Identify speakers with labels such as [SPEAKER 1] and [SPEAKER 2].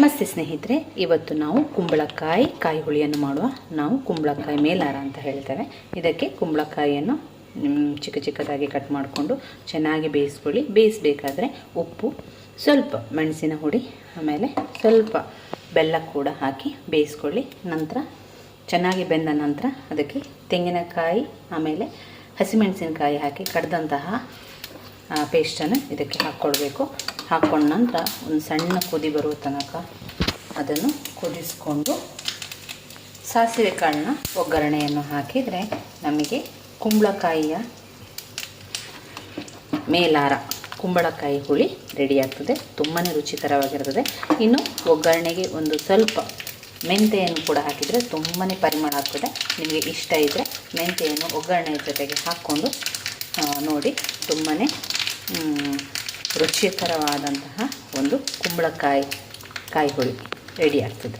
[SPEAKER 1] ನಮಸ್ತೆ ಸ್ನೇಹಿತರೆ, ಇವತ್ತು ನಾವು ಕುಂಬಳಕಾಯಿ ಕಾಯಿ ಹುಳಿಯನ್ನು ಮಾಡುವ ನಾವು ಕುಂಬಳಕಾಯಿ ಮೇಲಾರ ಅಂತ ಹೇಳ್ತೇವೆ. ಇದಕ್ಕೆ ಕುಂಬಳಕಾಯಿಯನ್ನು ಚಿಕ್ಕ ಚಿಕ್ಕದಾಗಿ ಕಟ್ ಮಾಡಿಕೊಂಡು ಚೆನ್ನಾಗಿ ಬೇಯಿಸ್ಕೊಳ್ಳಿ. ಬೇಯಿಸಬೇಕಾದ್ರೆ ಉಪ್ಪು, ಸ್ವಲ್ಪ ಮೆಣಸಿನ ಹುಡಿ, ಆಮೇಲೆ ಸ್ವಲ್ಪ ಬೆಲ್ಲ ಕೂಡ ಹಾಕಿ ಬೇಯಿಸ್ಕೊಳ್ಳಿ. ನಂತರ ಚೆನ್ನಾಗಿ ಬೆಂದ ನಂತರ ಅದಕ್ಕೆ ತೆಂಗಿನಕಾಯಿ, ಆಮೇಲೆ ಹಸಿಮೆಣಸಿನಕಾಯಿ ಹಾಕಿ ಕಡ್ದಂತಹ ಪೇಸ್ಟನ್ನು ಇದಕ್ಕೆ ಹಾಕ್ಕೊಳ್ಬೇಕು. ಹಾಕ್ಕೊಂಡ ನಂತರ ಒಂದು ಸಣ್ಣ ಕುದಿ ಬರುವ ತನಕ ಅದನ್ನು ಕುದಿಸ್ಕೊಂಡು ಸಾಸಿವೆ ಕಾಳನ್ನ ಒಗ್ಗರಣೆಯನ್ನು ಹಾಕಿದರೆ ನಮಗೆ ಕುಂಬಳಕಾಯಿಯ ಮೇಲಾರ ಕುಂಬಳಕಾಯಿ ಹುಳಿ ರೆಡಿ ಆಗ್ತದೆ. ತುಂಬಾ ರುಚಿಕರವಾಗಿರ್ತದೆ. ಇನ್ನು ಒಗ್ಗರಣೆಗೆ ಒಂದು ಸ್ವಲ್ಪ ಮೆಂತೆಯನ್ನು ಕೂಡ ಹಾಕಿದರೆ ತುಂಬಾ ಪರಿಮಳ ಆಗ್ತದೆ. ನಿಮಗೆ ಇಷ್ಟ ಇದ್ದರೆ ಮೆಂತೆಯನ್ನು ಒಗ್ಗರಣೆ ಜೊತೆಗೆ ಹಾಕ್ಕೊಂಡು ನೋಡಿ ತುಂಬಾ ರುಚಿಕರವಾದಂತಹ ಒಂದು ಕುಂಬಳಕಾಯಿ ಕಾಯಿ ಹುಳಿ ರೆಡಿ ಆಗ್ತದೆ.